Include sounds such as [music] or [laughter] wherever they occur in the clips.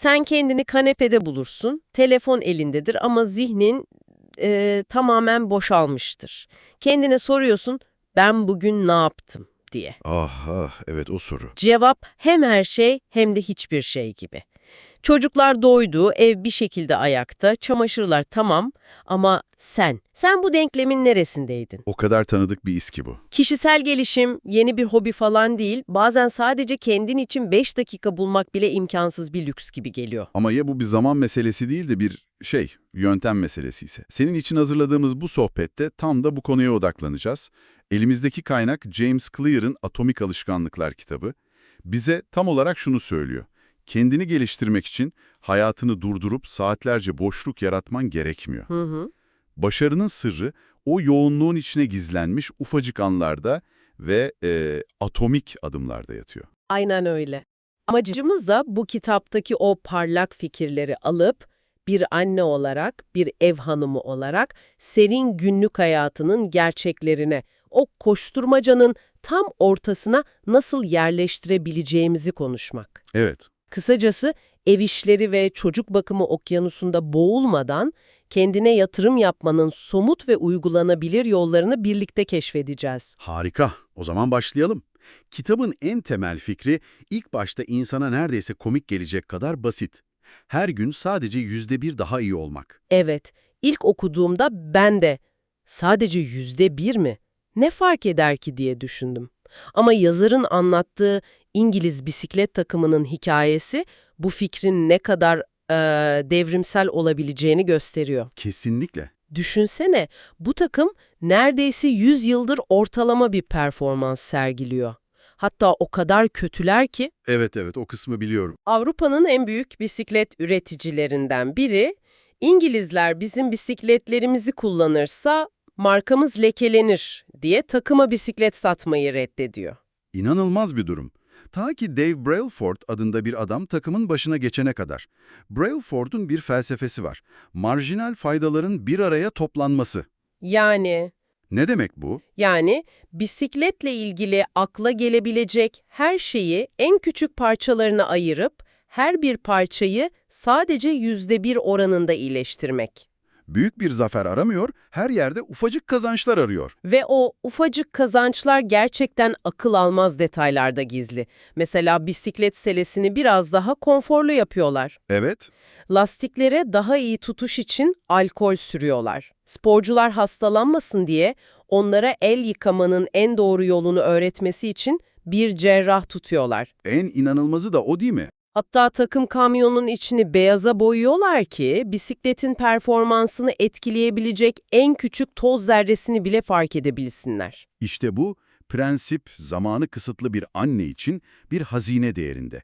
Sen kendini kanepede bulursun, telefon elindedir ama zihnin e, tamamen boşalmıştır. Kendine soruyorsun, ben bugün ne yaptım diye. Ah ah evet o soru. Cevap hem her şey hem de hiçbir şey gibi. Çocuklar doydu, ev bir şekilde ayakta, çamaşırlar tamam ama sen, sen bu denklemin neresindeydin? O kadar tanıdık bir ki bu. Kişisel gelişim yeni bir hobi falan değil, bazen sadece kendin için 5 dakika bulmak bile imkansız bir lüks gibi geliyor. Ama ya bu bir zaman meselesi değil de bir şey, yöntem meselesi ise. Senin için hazırladığımız bu sohbette tam da bu konuya odaklanacağız. Elimizdeki kaynak James Clear'ın Atomik Alışkanlıklar kitabı. Bize tam olarak şunu söylüyor. Kendini geliştirmek için hayatını durdurup saatlerce boşluk yaratman gerekmiyor. Hı hı. Başarının sırrı o yoğunluğun içine gizlenmiş ufacık anlarda ve e, atomik adımlarda yatıyor. Aynen öyle. Amacımız da bu kitaptaki o parlak fikirleri alıp bir anne olarak, bir ev hanımı olarak senin günlük hayatının gerçeklerine, o koşturmacanın tam ortasına nasıl yerleştirebileceğimizi konuşmak. Evet, Kısacası ev işleri ve çocuk bakımı okyanusunda boğulmadan kendine yatırım yapmanın somut ve uygulanabilir yollarını birlikte keşfedeceğiz. Harika. O zaman başlayalım. Kitabın en temel fikri ilk başta insana neredeyse komik gelecek kadar basit. Her gün sadece yüzde bir daha iyi olmak. Evet, ilk okuduğumda ben de sadece yüzde bir mi? Ne fark eder ki diye düşündüm. Ama yazarın anlattığı İngiliz bisiklet takımının hikayesi bu fikrin ne kadar eee, devrimsel olabileceğini gösteriyor. Kesinlikle. Düşünsene, bu takım neredeyse 100 yıldır ortalama bir performans sergiliyor. Hatta o kadar kötüler ki Evet evet o kısmı biliyorum. Avrupa'nın en büyük bisiklet üreticilerinden biri, İngilizler bizim bisikletlerimizi kullanırsa markamız lekelenir diye takıma bisiklet satmayı reddediyor. İnanılmaz bir durum. Ta ki Dave Brailsford adında bir adam takımın başına geçene kadar. Brailsford'un bir felsefesi var. Marjinal faydaların bir araya toplanması. Yani, Ne demek bu? yani bisikletle ilgili akla gelebilecek her şeyi en küçük parçalarına ayırıp her bir parçayı sadece yüzde bir oranında iyileştirmek. Büyük bir zafer aramıyor, her yerde ufacık kazançlar arıyor. Ve o ufacık kazançlar gerçekten akıl almaz detaylarda gizli. Mesela bisiklet selesini biraz daha konforlu yapıyorlar. Evet, Lastiklere daha iyi tutuş için alkol sürüyorlar. Sporcular hastalanmasın diye onlara el yıkamanın en doğru yolunu öğretmesi için bir cerrah tutuyorlar. en inanılmazı da o değil mi? Hatta takım kamyonun içini beyaza boyuyorlar ki bisikletin performansını etkileyebilecek en küçük toz zerresini bile fark edebilsinler. İşte bu prensip zamanı kısıtlı bir anne için bir hazine değerinde.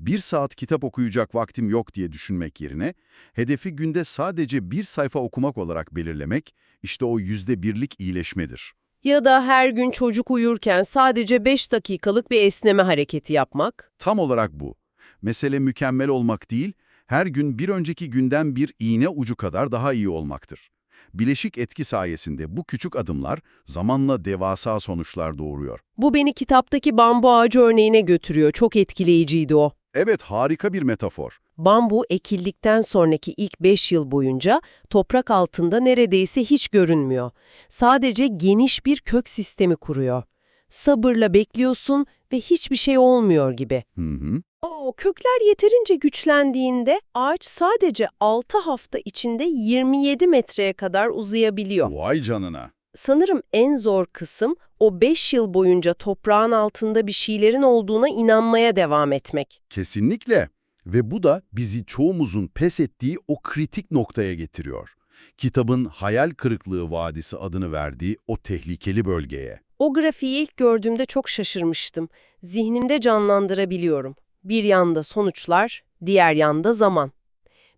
Bir saat kitap okuyacak vaktim yok diye düşünmek yerine, hedefi günde sadece bir sayfa okumak olarak belirlemek, işte o yüzde birlik iyileşmedir. Ya da her gün çocuk uyurken sadece 5 dakikalık bir esneme hareketi yapmak. Tam olarak bu. Mesele mükemmel olmak değil, her gün bir önceki günden bir iğne ucu kadar daha iyi olmaktır. Bileşik etki sayesinde bu küçük adımlar zamanla devasa sonuçlar doğuruyor. Bu beni kitaptaki bambu ağacı örneğine götürüyor. Çok etkileyiciydi o. Evet, harika bir metafor. Bambu ekildikten sonraki ilk 5 yıl boyunca toprak altında neredeyse hiç görünmüyor. Sadece geniş bir kök sistemi kuruyor. Sabırla bekliyorsun ve hiçbir şey olmuyor gibi. Hı hı. O kökler yeterince güçlendiğinde ağaç sadece 6 hafta içinde 27 metreye kadar uzayabiliyor. Vay canına. Sanırım en zor kısım o 5 yıl boyunca toprağın altında bir şeylerin olduğuna inanmaya devam etmek. Kesinlikle. Ve bu da bizi çoğumuzun pes ettiği o kritik noktaya getiriyor. Kitabın hayal kırıklığı vadisi adını verdiği o tehlikeli bölgeye. O grafiği ilk gördüğümde çok şaşırmıştım. Zihnimde canlandırabiliyorum. Bir yanda sonuçlar, diğer yanda zaman.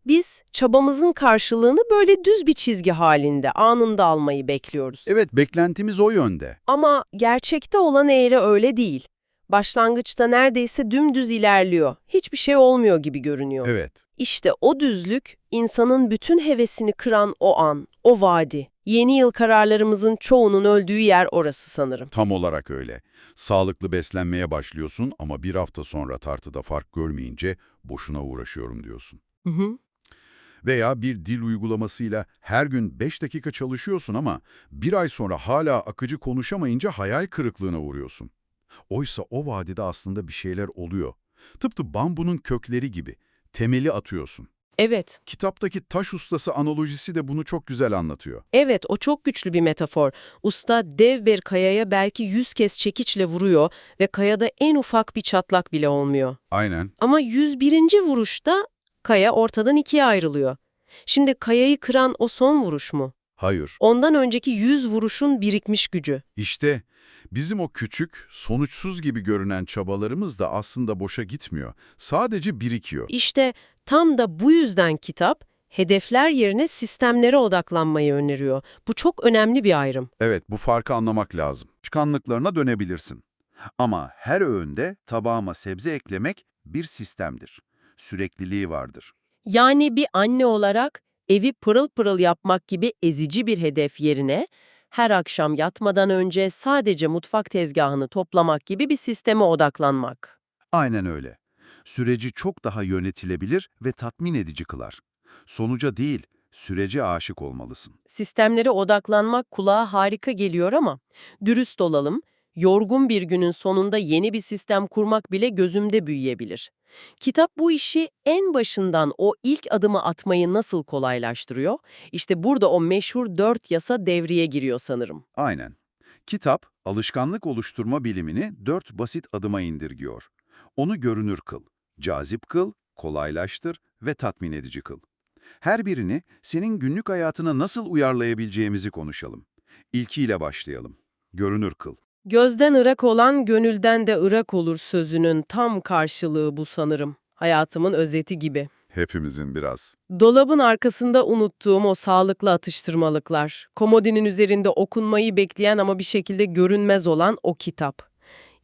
Biz çabamızın karşılığını böyle düz bir çizgi halinde anında almayı bekliyoruz. Evet, beklentimiz o yönde. Ama gerçekte olan eğri öyle değil. Başlangıçta neredeyse dümdüz ilerliyor. Hiçbir şey olmuyor gibi görünüyor. Evet. İşte o düzlük, insanın bütün hevesini kıran o an, o vadi. Yeni yıl kararlarımızın çoğunun öldüğü yer orası sanırım. Tam olarak öyle. Sağlıklı beslenmeye başlıyorsun ama bir hafta sonra tartıda fark görmeyince boşuna uğraşıyorum diyorsun. Hı hı. Veya bir dil uygulamasıyla her gün 5 dakika çalışıyorsun ama bir ay sonra hala akıcı konuşamayınca hayal kırıklığına uğruyorsun. Oysa o vadide aslında bir şeyler oluyor. Tıpkı bambunun kökleri gibi. Temeli atıyorsun. Evet, Kitaptaki taş ustası analojisi de bunu çok güzel anlatıyor. evet o çok güçlü bir metafor. Usta dev bir kayaya belki yüz kez çekiçle vuruyor ve kayada en ufak bir çatlak bile olmuyor. Aynen. Ama 101. vuruşta kaya ortadan ikiye ayrılıyor. Şimdi kayayı kıran o son vuruş mu? Hayır. Ondan önceki 100 vuruşun birikmiş gücü. İşte bizim o küçük, sonuçsuz gibi görünen çabalarımız da aslında boşa gitmiyor. Sadece birikiyor. İşte tam da bu yüzden kitap hedefler yerine sistemlere odaklanmayı öneriyor. Bu çok önemli bir ayrım. Evet, bu farkı anlamak lazım. Çıkanlıklarına dönebilirsin. Ama her öğünde tabağıma sebze eklemek bir sistemdir. Sürekliliği vardır. Yani bir anne olarak evi pırıl pırıl yapmak gibi ezici bir hedef yerine her akşam yatmadan önce sadece mutfak tezgahını toplamak gibi bir sisteme odaklanmak. Aynen öyle. Süreci çok daha yönetilebilir ve tatmin edici kılar. Sonuca değil, sürece aşık olmalısın. Sistemlere odaklanmak kulağa harika geliyor ama dürüst olalım, yorgun bir günün sonunda yeni bir sistem kurmak bile gözümde büyüyebilir. Kitap bu işi en başından o ilk adımı atmayı nasıl kolaylaştırıyor? İşte burada o meşhur dört yasa devreye giriyor sanırım. Aynen. Kitap, alışkanlık oluşturma bilimini dört basit adıma indirgiyor. Onu görünür kıl, cazip kıl, kolaylaştır ve tatmin edici kıl. Her birini senin günlük hayatına nasıl uyarlayabileceğimizi konuşalım. İlkiyle başlayalım. Görünür kıl. Gözden ırak olan gönülden de ırak olur sözünün tam karşılığı bu sanırım. Hayatımın özeti gibi. Hepimizin biraz. Dolabın arkasında unuttuğum o sağlıklı atıştırmalıklar, komodinin üzerinde okunmayı bekleyen ama bir şekilde görünmez olan o kitap.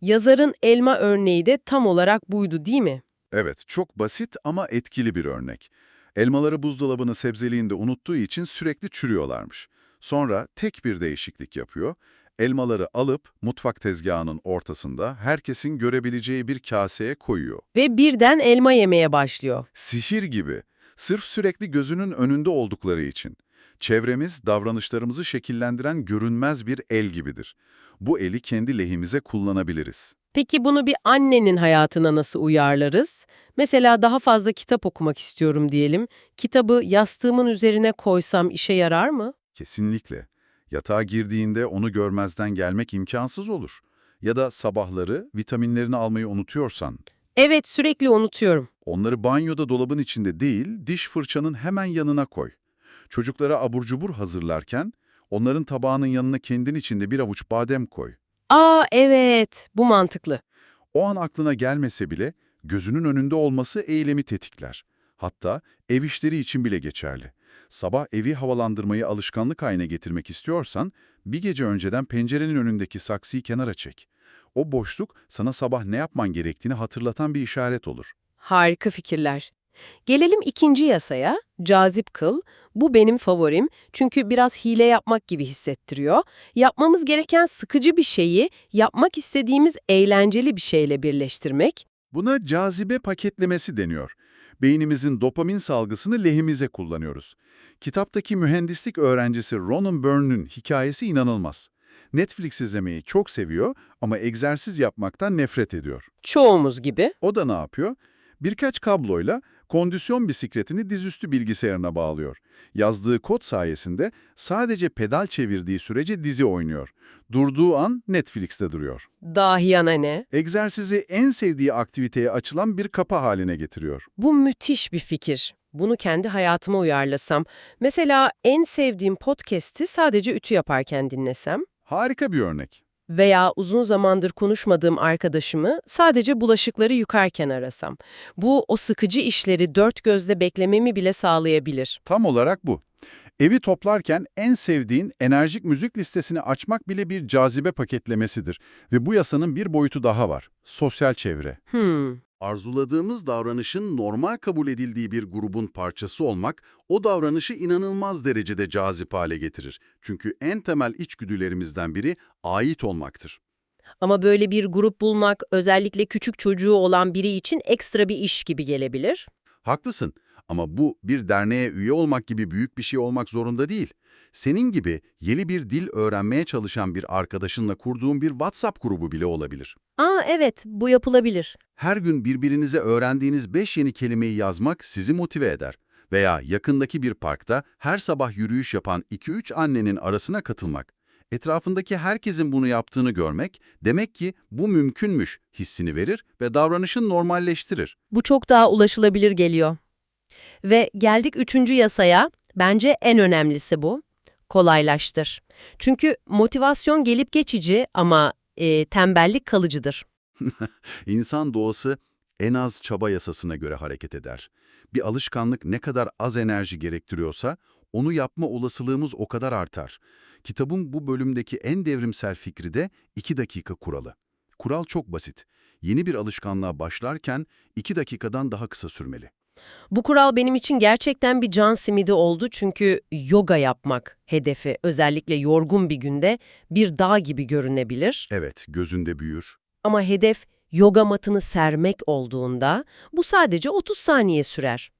Yazarın elma örneği de tam olarak buydu değil mi? Evet, çok basit ama etkili bir örnek. Elmaları buzdolabını sebzeliğinde unuttuğu için sürekli çürüyorlarmış. Sonra tek bir değişiklik yapıyor. Elmaları alıp mutfak tezgahının ortasında herkesin görebileceği bir kaseye koyuyor. Ve birden elma yemeye başlıyor. Sihir gibi. Sırf sürekli gözünün önünde oldukları için. Çevremiz, davranışlarımızı şekillendiren görünmez bir el gibidir. Bu eli kendi lehimize kullanabiliriz. Peki bunu bir annenin hayatına nasıl uyarlarız? Mesela daha fazla kitap okumak istiyorum diyelim. Kitabı yastığımın üzerine koysam işe yarar mı? Kesinlikle. Yatağa girdiğinde onu görmezden gelmek imkansız olur. Ya da sabahları vitaminlerini almayı unutuyorsan, Evet, sürekli unutuyorum. onları banyoda dolabın içinde değil, diş fırçanın hemen yanına koy. Çocuklara abur cubur hazırlarken, onların tabağının yanına kendin içinde bir avuç badem koy. Aa evet, bu mantıklı. O an aklına gelmese bile gözünün önünde olması eylemi tetikler. Hatta ev işleri için bile geçerli. Sabah evi havalandırmayı alışkanlık haline getirmek istiyorsan bir gece önceden pencerenin önündeki saksıyı kenara çek. O boşluk sana sabah ne yapman gerektiğini hatırlatan bir işaret olur. Harika fikirler. Gelelim ikinci yasaya, cazip kıl. Bu benim favorim çünkü biraz hile yapmak gibi hissettiriyor. Yapmamız gereken sıkıcı bir şeyi yapmak istediğimiz eğlenceli bir şeyle birleştirmek. Buna cazibe paketlemesi deniyor. Beynimizin dopamin salgısını lehimize kullanıyoruz. Kitaptaki mühendislik öğrencisi Ronan Byrne'ün hikayesi inanılmaz. Netflix izlemeyi çok seviyor ama egzersiz yapmaktan nefret ediyor. Çoğumuz gibi. O da ne yapıyor? Birkaç kabloyla kondisyon bisikletini dizüstü bilgisayarına bağlıyor. Yazdığı kod sayesinde sadece pedal çevirdiği sürece dizi oynuyor. Durduğu an Netflix'te duruyor. Dahiyana ne? Egzersizi en sevdiği aktiviteye açılan bir kapı haline getiriyor. Bu müthiş bir fikir. Bunu kendi hayatıma uyarlasam. Mesela en sevdiğim podcast'i sadece ütü yaparken dinlesem. Harika bir örnek. Veya uzun zamandır konuşmadığım arkadaşımı sadece bulaşıkları yıkarken arasam. Bu o sıkıcı işleri dört gözle beklememi bile sağlayabilir. Tam olarak bu. Evi toplarken en sevdiğin enerjik müzik listesini açmak bile bir cazibe paketlemesidir. Ve bu yasanın bir boyutu daha var. Sosyal çevre. Hmm, Arzuladığımız davranışın normal kabul edildiği bir grubun parçası olmak, o davranışı inanılmaz derecede cazip hale getirir. Çünkü en temel içgüdülerimizden biri ait olmaktır. Ama böyle bir grup bulmak özellikle küçük çocuğu olan biri için ekstra bir iş gibi gelebilir. Haklısın ama bu bir derneğe üye olmak gibi büyük bir şey olmak zorunda değil. Senin gibi yeni bir dil öğrenmeye çalışan bir arkadaşınla kurduğun bir WhatsApp grubu bile olabilir. Aa evet, bu yapılabilir. Her gün birbirinize öğrendiğiniz 5 yeni kelimeyi yazmak sizi motive eder. Veya yakındaki bir parkta her sabah yürüyüş yapan 2-3 annenin arasına katılmak. Etrafındaki herkesin bunu yaptığını görmek, demek ki bu mümkünmüş hissini verir ve davranışın normalleştirir. Bu çok daha ulaşılabilir geliyor. Ve geldik üçüncü yasaya. Bence en önemlisi bu. Kolaylaştır. Çünkü motivasyon gelip geçici ama e, tembellik kalıcıdır. [laughs] İnsan doğası en az çaba yasasına göre hareket eder. Bir alışkanlık ne kadar az enerji gerektiriyorsa onu yapma olasılığımız o kadar artar. Kitabın bu bölümdeki en devrimsel fikri de 2 dakika kuralı. Kural çok basit. Yeni bir alışkanlığa başlarken 2 dakikadan daha kısa sürmeli. Bu kural benim için gerçekten bir can simidi oldu çünkü yoga yapmak hedefi özellikle yorgun bir günde bir dağ gibi görünebilir. Evet, gözünde büyür. Ama hedef yoga matını sermek olduğunda bu sadece 30 saniye sürer.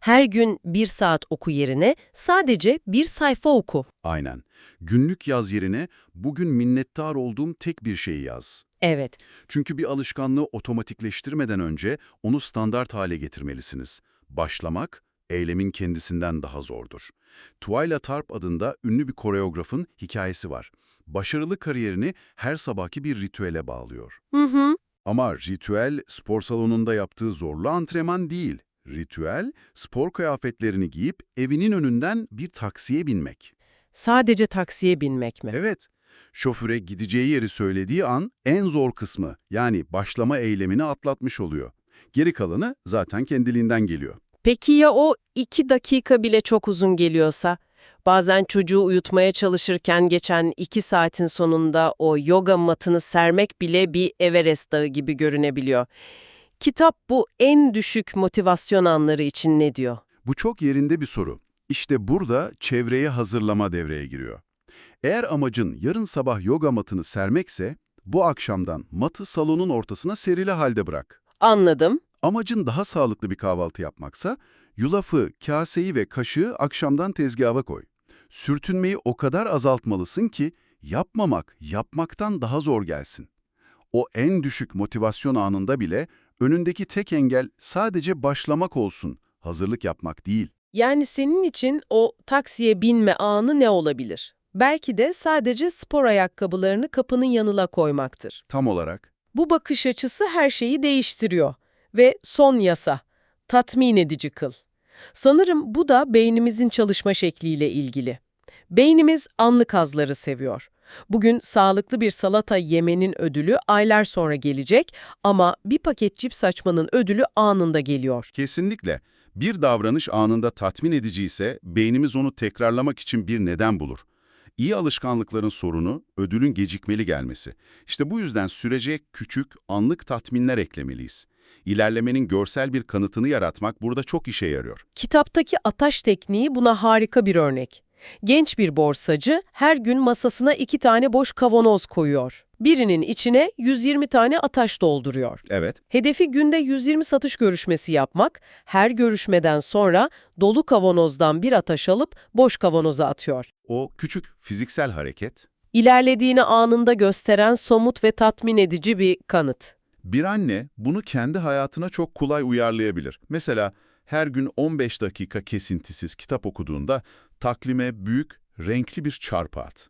Her gün bir saat oku yerine sadece bir sayfa oku. Aynen. Günlük yaz yerine bugün minnettar olduğum tek bir şeyi yaz. Evet, Çünkü bir alışkanlığı otomatikleştirmeden önce onu standart hale getirmelisiniz. Başlamak, eylemin kendisinden daha zordur. Twyla Tarp adında ünlü bir koreografın hikayesi var. Başarılı kariyerini her sabahki bir ritüele bağlıyor. hı hı. Ama ritüel spor salonunda yaptığı zorlu antrenman değil. Ritüel, spor kıyafetlerini giyip evinin önünden bir taksiye binmek. Sadece taksiye binmek mi? Evet, şoföre gideceği yeri söylediği an en zor kısmı yani başlama eylemini atlatmış oluyor. Geri kalanı zaten kendiliğinden geliyor. Peki ya o iki dakika bile çok uzun geliyorsa? Bazen çocuğu uyutmaya çalışırken geçen iki saatin sonunda o yoga matını sermek bile bir Everest dağı gibi görünebiliyor. Kitap bu en düşük motivasyon anları için ne diyor? Bu çok yerinde bir soru. İşte burada çevreye hazırlama devreye giriyor. Eğer amacın yarın sabah yoga matını sermekse, bu akşamdan matı salonun ortasına serili halde bırak. Anladım. Amacın daha sağlıklı bir kahvaltı yapmaksa, yulafı, kaseyi ve kaşığı akşamdan tezgaha koy. Sürtünmeyi o kadar azaltmalısın ki yapmamak, yapmaktan daha zor gelsin. O en düşük motivasyon anında bile önündeki tek engel sadece başlamak olsun, hazırlık yapmak değil. Yani senin için o taksiye binme anı ne olabilir? Belki de sadece spor ayakkabılarını kapının yanına koymaktır. Tam olarak. Bu bakış açısı her şeyi değiştiriyor. Ve son yasa, tatmin edici kıl. Sanırım bu da beynimizin çalışma şekliyle ilgili. Beynimiz anlık hazları seviyor. Bugün sağlıklı bir salata yemenin ödülü aylar sonra gelecek ama bir paket cips açmanın ödülü anında geliyor. Kesinlikle. Bir davranış anında tatmin edici ise beynimiz onu tekrarlamak için bir neden bulur. İyi alışkanlıkların sorunu ödülün gecikmeli gelmesi. İşte bu yüzden sürece küçük, anlık tatminler eklemeliyiz. İlerlemenin görsel bir kanıtını yaratmak burada çok işe yarıyor. Kitaptaki ataş tekniği buna harika bir örnek. Genç bir borsacı her gün masasına iki tane boş kavanoz koyuyor. Birinin içine 120 tane ataş dolduruyor. Evet, Hedefi günde 120 satış görüşmesi yapmak, her görüşmeden sonra dolu kavanozdan bir ataş alıp boş kavanoza atıyor. o küçük fiziksel hareket İlerlediğini anında gösteren somut ve tatmin edici bir kanıt. Bir anne bunu kendi hayatına çok kolay uyarlayabilir. Mesela her gün 15 dakika kesintisiz kitap okuduğunda taklime büyük, renkli bir çarpı at.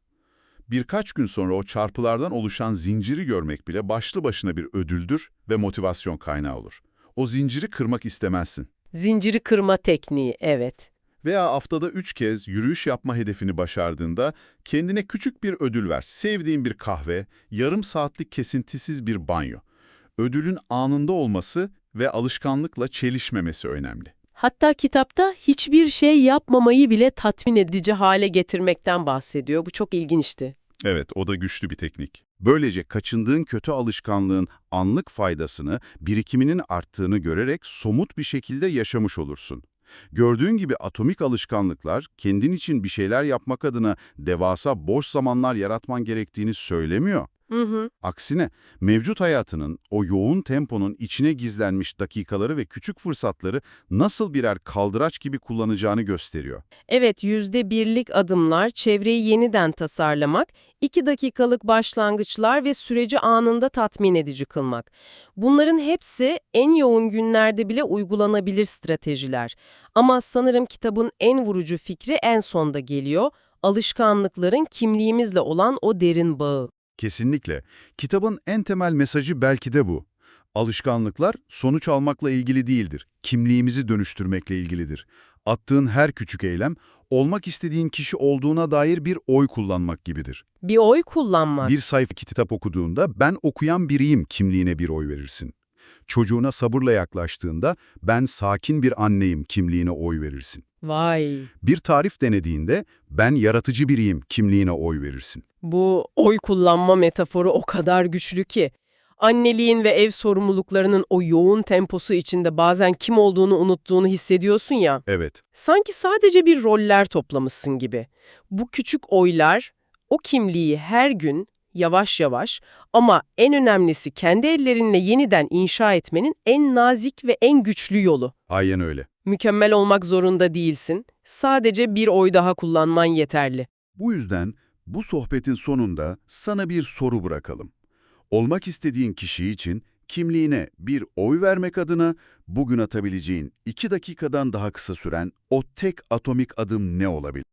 Birkaç gün sonra o çarpılardan oluşan zinciri görmek bile başlı başına bir ödüldür ve motivasyon kaynağı olur. O zinciri kırmak istemezsin. Zinciri kırma tekniği, evet. Veya haftada üç kez yürüyüş yapma hedefini başardığında kendine küçük bir ödül ver. Sevdiğin bir kahve, yarım saatlik kesintisiz bir banyo. Ödülün anında olması ve alışkanlıkla çelişmemesi önemli. Hatta kitapta hiçbir şey yapmamayı bile tatmin edici hale getirmekten bahsediyor. Bu çok ilginçti. Evet, o da güçlü bir teknik. Böylece kaçındığın kötü alışkanlığın anlık faydasını, birikiminin arttığını görerek somut bir şekilde yaşamış olursun. Gördüğün gibi atomik alışkanlıklar, kendin için bir şeyler yapmak adına devasa boş zamanlar yaratman gerektiğini söylemiyor. Hı hı. Aksine mevcut hayatının o yoğun temponun içine gizlenmiş dakikaları ve küçük fırsatları nasıl birer kaldıraç gibi kullanacağını gösteriyor. Evet, yüzde birlik adımlar, çevreyi yeniden tasarlamak, iki dakikalık başlangıçlar ve süreci anında tatmin edici kılmak. Bunların hepsi en yoğun günlerde bile uygulanabilir stratejiler. Ama sanırım kitabın en vurucu fikri en sonda geliyor, alışkanlıkların kimliğimizle olan o derin bağı. Kesinlikle. Kitabın en temel mesajı belki de bu. Alışkanlıklar sonuç almakla ilgili değildir. Kimliğimizi dönüştürmekle ilgilidir. Attığın her küçük eylem, olmak istediğin kişi olduğuna dair bir oy kullanmak gibidir. Bir oy kullanmak. Bir sayfa kitap okuduğunda ben okuyan biriyim kimliğine bir oy verirsin. Çocuğuna sabırla yaklaştığında ben sakin bir anneyim kimliğine oy verirsin. Vay. Bir tarif denediğinde ben yaratıcı biriyim kimliğine oy verirsin. Bu oy kullanma metaforu o kadar güçlü ki. Anneliğin ve ev sorumluluklarının o yoğun temposu içinde bazen kim olduğunu unuttuğunu hissediyorsun ya. Evet, Sanki sadece bir roller toplamışsın gibi. Bu küçük oylar o kimliği her gün yavaş yavaş ama en önemlisi kendi ellerinle yeniden inşa etmenin en nazik ve en güçlü yolu. aynen öyle. Mükemmel olmak zorunda değilsin. Sadece bir oy daha kullanman yeterli. Bu yüzden bu sohbetin sonunda sana bir soru bırakalım. Olmak istediğin kişi için kimliğine bir oy vermek adına bugün atabileceğin iki dakikadan daha kısa süren o tek atomik adım ne olabilir?